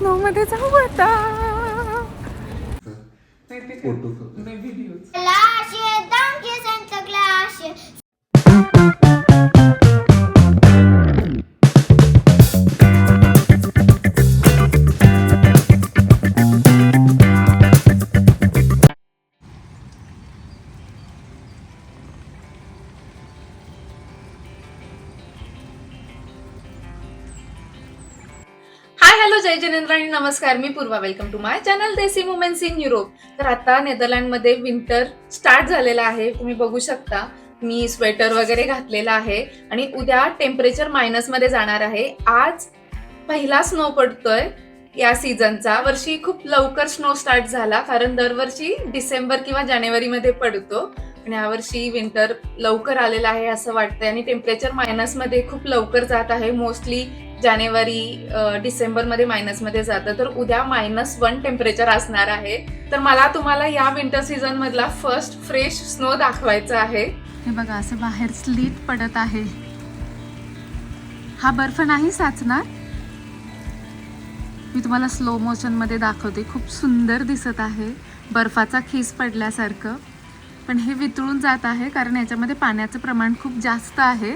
Snow मध्ये जाऊ आता. फोटो नमस्कार मी Purva. Welcome to my channel Desi womens in Europe तर आता नेदरलँडमध्ये विंटर स्टार्ट झालेला आहे. तुम्ही बघू शकता मी स्वेटर वगैरे घातलेला आहे आणि उद्या टेम्परेचर मायनसमध्ये जाणार आहे. आज पहिला स्नो पडतोय या सीझनचा वर्षी खूप लवकर स्नो स्टार्ट झाला कारण दरवर्षी डिसेंबर किंवा जानेवारीमध्ये पडतो. आणि यावर्षी विंटर लवकर आलेलं आहे असं वाटतंय आणि टेम्परेचर मायनसमध्ये खूप लवकर जात आहे. मोस्टली जानेवारी डिसेंबरमध्ये मायनसमध्ये जातं. तर उद्या मायनस वन टेम्परेचर असणार आहे. तर मला तुम्हाला या विंटर सीझन मधला फर्स्ट फ्रेश स्नो दाखवायचा आहे. हे बघा असं बाहेर स्लीट पडत आहे. हा बर्फ नाही साचणार. मी तुम्हाला स्लो मोशनमध्ये दाखवते. खूप सुंदर दिसत आहे. बर्फाचा खीस पडल्यासारखं. पण हे वितळून जात आहे कारण याच्यामध्ये पाण्याचं प्रमाण खूप जास्त आहे.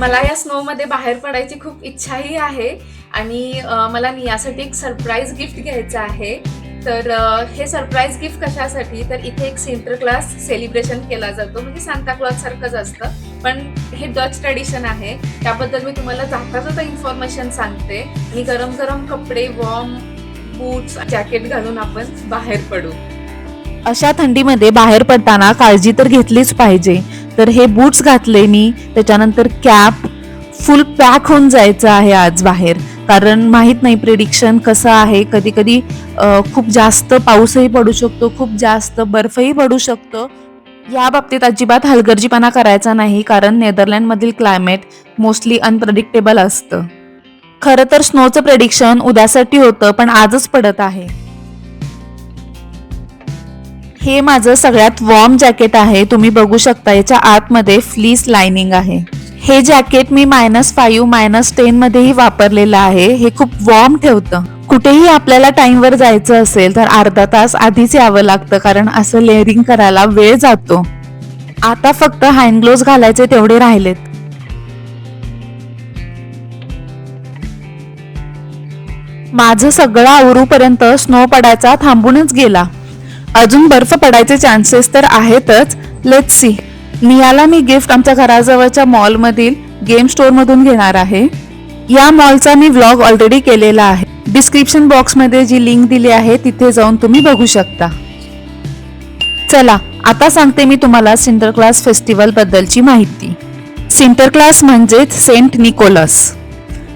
मला या स्नोमध्ये बाहेर पडायची खूप इच्छाही आहे आणि मला यासाठी एक सरप्राईज गिफ्ट घ्यायचं आहे. तर हे सरप्राईज गिफ्ट कशासाठी? तर इथे एक सेंटर क्लास सेलिब्रेशन केला जातो. म्हणजे सांता क्लॉज सारखंच असतं. पण हे डच ट्रेडिशन आहे. त्याबद्दल मी तुम्हाला जाता जाता इन्फॉर्मेशन सांगते. आणि गरम गरम कपडे वॉर्म बूट्स जॅकेट घालून आपण बाहेर पडू. अशा थंडीमध्ये बाहेर पडताना काळजी तर घेतलीच पाहिजे. तर हे बूट्स घातले मी. त्याच्यानंतर कॅप फुल पॅक होऊन जायचं आहे आज बाहेर. कारण माहीत नाही प्रिडिक्शन कसं आहे. कधी कधी खूप जास्त पाऊसही पडू शकतो खूप जास्त बर्फही पडू शकतो. या बाबतीत अजिबात हलगर्जीपणा करायचा नाही कारण नेदरलँडमधील क्लायमेट मोस्टली अनप्रडिक्टेबल असतं. खरं तर स्नोचं प्रेडिक्शन उद्यासाठी होतं पण आजच पडत आहे. हे माझं सगळ्यात वॉर्म जॅकेट आहे. तुम्ही बघू शकता याच्या आतमध्ये फ्लीस लाइनिंग आहे. हे जॅकेट मी मायनस फाईव्ह मायनस टेन मध्येही वापरलेलं आहे. हे खूप वॉर्म ठेवतं. कुठेही आपल्याला टाइमवर जायचं असेल तर अर्धा तास आधीच यावं लागतं कारण असं लेअरिंग करायला वेळ जातो. आता फक्त हँड घालायचे तेवढे राहिलेत. माझं सगळं आवरूपर्यंत स्नो पडायचा थांबूनच गेला. अजून बर्फ पडायचे चान्सेस तर आहेतच. लेट सी नियाला मी गिफ्ट आमच्या घराजवळच्या मॉलमधील गेम स्टोअर मधून घेणार आहे. या मॉलचा मी व्लॉग ऑलरेडी केलेला आहे. डिस्क्रिप्शन बॉक्समध्ये जी लिंक दिली आहे तिथे जाऊन तुम्ही बघू शकता. चला आता सांगते मी तुम्हाला सिंटर क्लास फेस्टिवल बद्दलची माहिती. सिंटर क्लास म्हणजेच सेंट निकोलस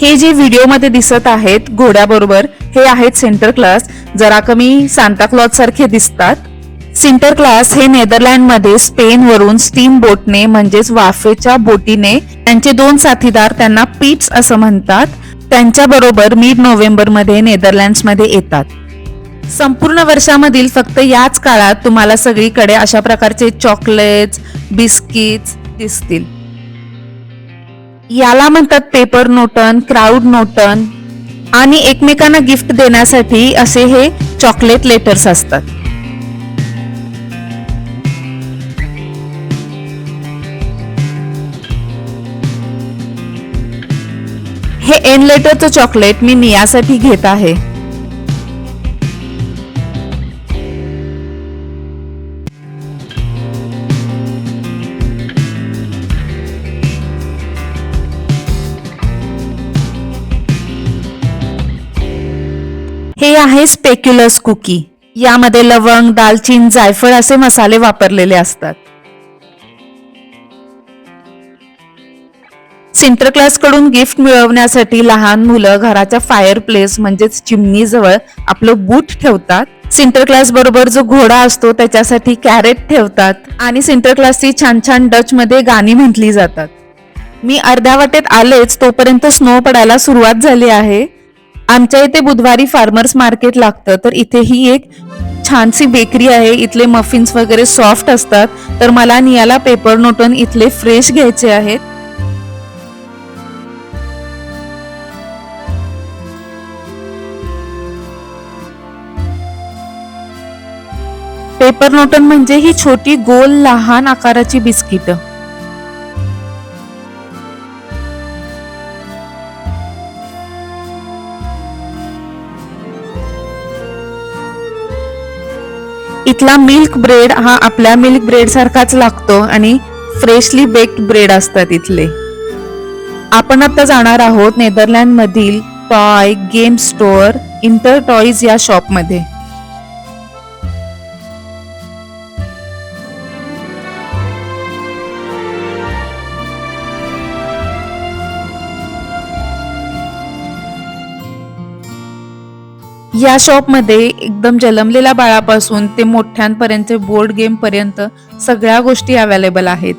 हे जे व्हिडिओमध्ये दिसत आहेत घोड्याबरोबर हे आहेत सेंटर क्लास जरा कमी सांताक्लॉज सारखे दिसतात. सिंटर क्लास हे नेदरलँडमध्ये स्पेन वरून स्टीम बोटने म्हणजेच वाफेच्या बोटीने त्यांचे दोन साथीदार त्यांना पीट्स असं म्हणतात. त्यांच्या बरोबर मिड नोव्हेंबरमध्ये नेदरलँड्समध्ये येतात. संपूर्ण वर्षामधील फक्त याच काळात तुम्हाला सगळीकडे अशा प्रकारचे चॉकलेट्स बिस्किट्स दिसतील. याला म्हणतात पेपर नोटन क्राऊड नोटन आणि एकमेकांना गिफ्ट देण्यासाठी असे हे चॉकलेट लेटर्स असतात. हे एन लेटरचं चॉकलेट मी नियासाठी घेत आहे. हे आहे स्पेक्युलस कुकी. यामध्ये लवंग दालचिन जायफळ असे मसाले वापरलेले असतात. सिंटर क्लासकडून गिफ्ट मिळवण्यासाठी लहान मुलं घराच्या फायर प्लेस म्हणजेच चिमणी जवळ आपलं बूट ठेवतात. सिंटर क्लास बरोबर जो घोडा असतो त्याच्यासाठी कॅरेट ठेवतात आणि सिंटर क्लासची छान छान डच मध्ये गाणी म्हटली जातात. मी अर्ध्या वाटेत आलेच तोपर्यंत स्नो पडायला सुरुवात झाली आहे. आमच्या इथे बुधवारी फार्मर्स मार्केट लागतं तर इथे ही एक छानशी बेकरी आहे. इथले मफिन्स वगैरे सॉफ्ट असतात. तर मला नियाला पेपर नोटन इथले फ्रेश घ्यायचे आहेत. पेपर नोटन म्हणजे ही छोटी गोल लहान आकाराची बिस्किटं. इथला मिल्क ब्रेड हा आपल्या मिल्क ब्रेड सारखाच लागतो आणि फ्रेशली बेक्ड ब्रेड असतात इथले. आपण आता जाणार आहोत नेदरलँड मधील toy game store inter toys या शॉपमध्ये या शॉपमध्ये एकदम जन्मलेल्या बाळापासून ते मोठ्यांपर्यंत बोर्ड गेम पर्यंत सगळ्या गोष्टी अवेलेबल आहेत.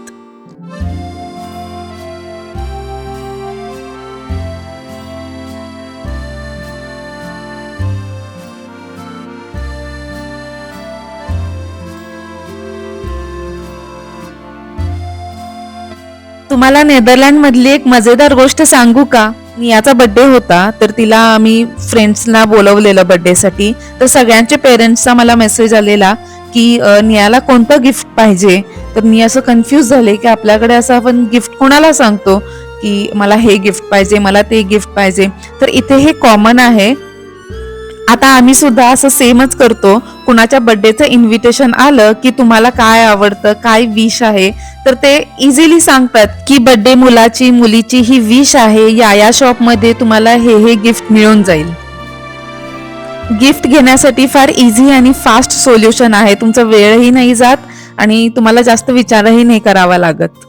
तुम्हाला नेदरलँड मधली एक मजेदार गोष्ट सांगू का? नियाचा बड्डे होता तर तिला आम्ही फ्रेंड्सना बोलवलेलं बड्डेसाठी तर सगळ्यांचे पेरेंट्सचा मला मेसेज आलेला की नियाला कोणतं गिफ्ट पाहिजे? तर मी असं कन्फ्यूज झाले की आपल्याकडे असं आपण गिफ्ट कोणाला सांगतो? की मला हे गिफ्ट पाहिजे मला ते गिफ्ट पाहिजे. तर इथे हे कॉमन आहे. आता आम्ही सुद्धा असं सेमच करतो. कुणाच्या बर्थडेचं इन्व्हिटेशन आलं की तुम्हाला काय आवडतं काय विश आहे तर ते इझिली सांगतात की बर्थडे मुलाची मुलीची ही विश आहे या या शॉपमध्ये तुम्हाला हे हे गिफ्ट मिळून जाईल. गिफ्ट घेण्यासाठी फार इझी आणि फास्ट सोल्युशन आहे. तुमचा वेळही नाही जात आणि तुम्हाला जास्त विचारही नाही करावा लागत.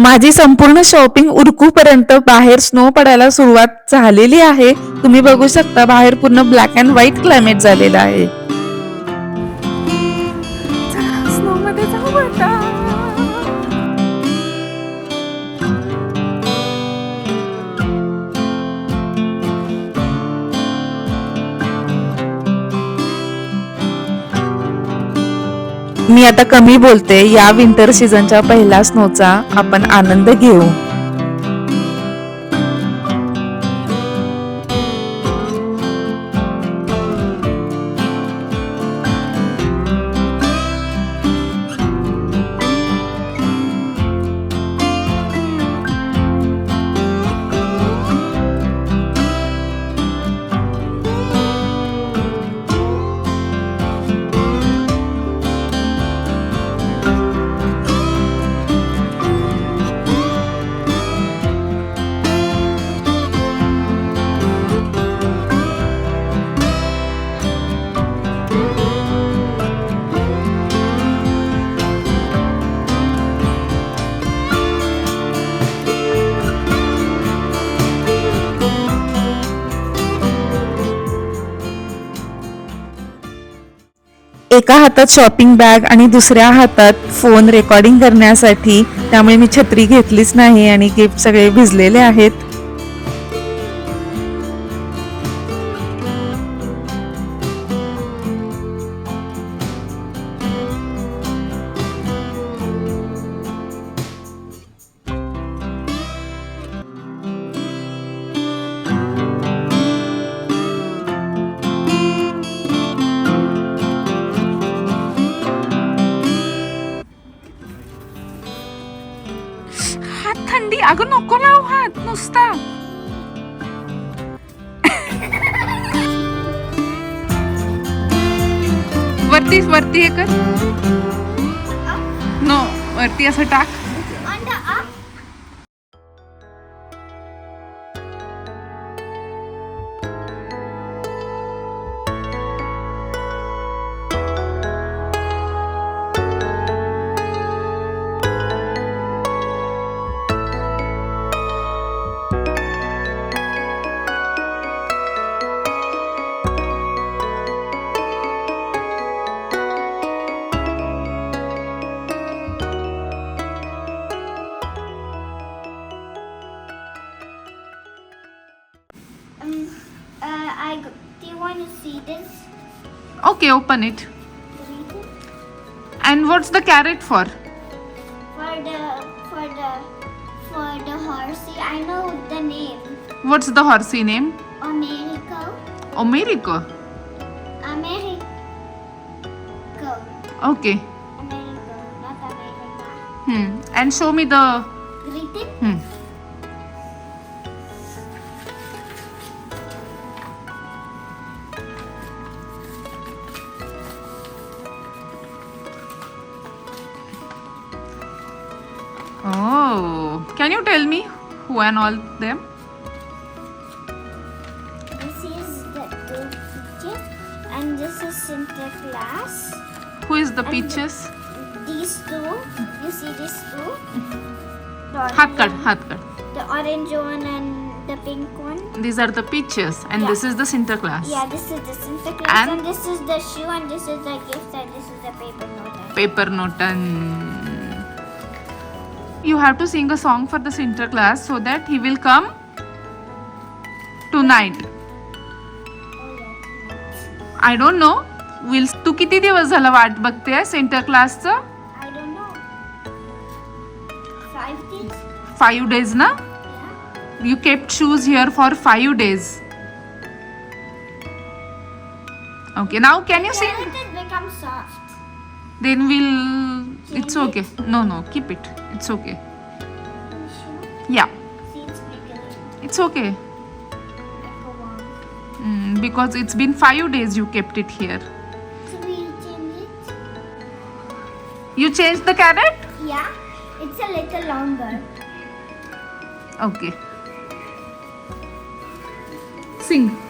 माझी संपूर्ण शॉपिंग उरकूपर्यंत बाहेर स्नो पडायला सुरुवात झालेली आहे. तुम्ही बघू शकता बाहेर पूर्ण ब्लॅक अँड व्हाईट क्लायमेट झालेलं आहे. मी आता कमी बोलते. या विंटर सीझनच्या पहिल्या स्नोचा आपण आनंद घेऊ. एका हातात शॉपिंग बॅग आणि दुसऱ्या हातात फोन रेकॉर्डिंग करण्यासाठी. त्यामुळे मी छत्री घेतलीच नाही आणि गिफ्ट सगळे भिजलेले आहेत. अगं नको लाव हात नुसता वरती वरती वरती हे कर नो वरती असं टाक I do you want to see this? Okay, open it. And what's the carrot for? For the for the for the horsey. I know the name. What's the horsey name? America. America. America. Okay. America, not America. Hmm. And show me the. Written. Hmm. So, can you tell me who and all them? This is the two peaches and this is Santa Claus. Who is the and peaches? these two. You see these two? The Hat hat. The orange one and the pink one. These are the peaches and Yeah. this is the center Claus. Yeah, this is the Santa and, And- this is the shoe and this is the gift and this is the paper note. Paper note and you have to sing a song for the Sinterklaas so that he will come tonight. Oh. I don't know. Will तू किती दिवस झालं वाट बघते centre क्लासचं I don't know. Five days. Five days ना. You kept shoes here for five days okay now can you sing then we'll it's okay. No no keep it. It's okay. Yeah. It's okay. Mm, because it's been five days you kept it here. You changed the carrot? Yeah it's a little longer. Okay. Sing.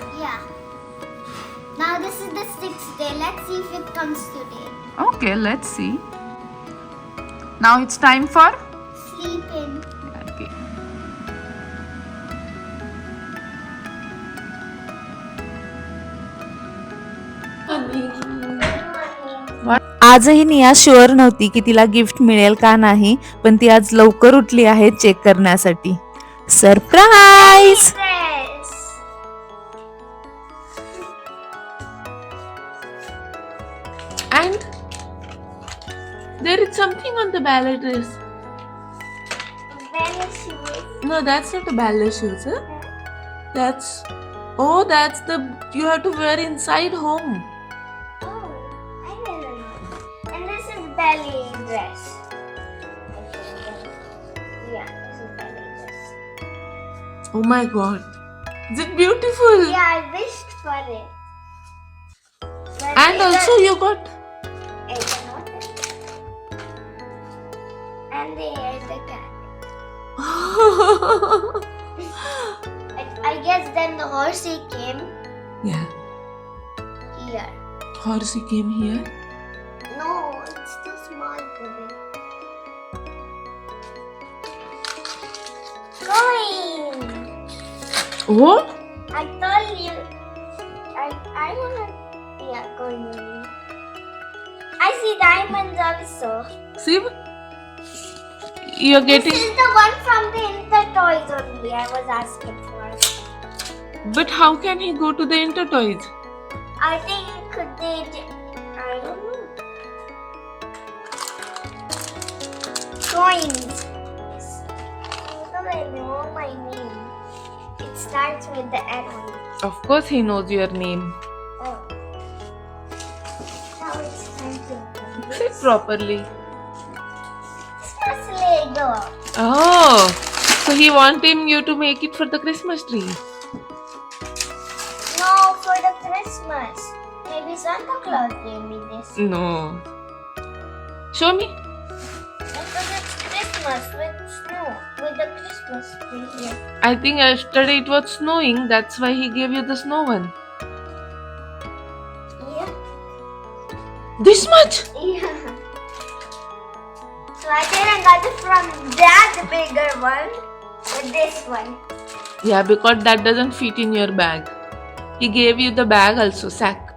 Let's see if it comes today. Okay, let's see. Now it's time for. Sleep in. Okay. आजही निया sure नव्हती की तिला gift मिळेल का नाही पण ती आज लवकर उठली आहे चेक करण्यासाठी surprise there is something on the ballet dress. Very shoes. No, that's not a ballet shoes. Huh? That's oh, that's the you have to wear inside home. Oh, I didn't know. And this is belly dress. Yeah, this is belly dress. Oh my god, is it beautiful? Yeah, I wished for it. But And also you got And they ate the cat. I, guess then the horsey came yeah. here. Horsey came here. No, it's too small baby. Coin! Oh, I told you. I I wanna. That going on. I see diamonds also. See? You're getting. This is the one from the Inter Toys only I was asking for. But how can he go to the inter toys? I think he could they? I don't know. Coins. I know my name? It starts with the N. Of course, he knows your name. Oh. Now it's time to this. properly. Oh, so he wanted you to make it for the Christmas tree. No, for the Christmas. Maybe Santa Claus gave me this. No. Show me. Because it's Christmas with snow, with the Christmas tree here. I think yesterday it was snowing. That's why he gave you the snow one. Yeah. This much? Yeah. I think I got it from that bigger one with this one. Yeah, because that doesn't fit in your bag. He gave you the bag also, sack.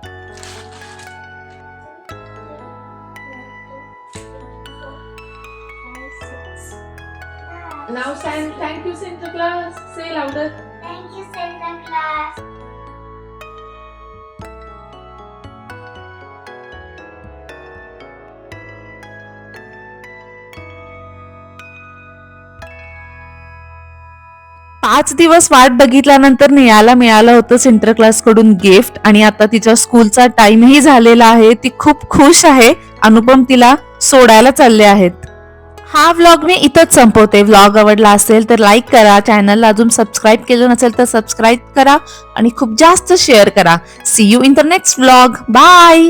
पाच दिवस वाट बघितल्यानंतर नेहाला मिळालं होतं centre क्लासकडून gift आणि आता तिच्या स्कूलचा टाइमही झालेला आहे. ती खूप खुश आहे. अनुपम तिला सोडायला चालले आहेत. हा व्लॉग मी इथंच संपवते. व्लॉग आवडला असेल तर लाईक करा. चॅनलला अजून सबस्क्राईब केलं नसेल तर सबस्क्राईब करा आणि खूप जास्त शेअर करा. See you in the next vlog bye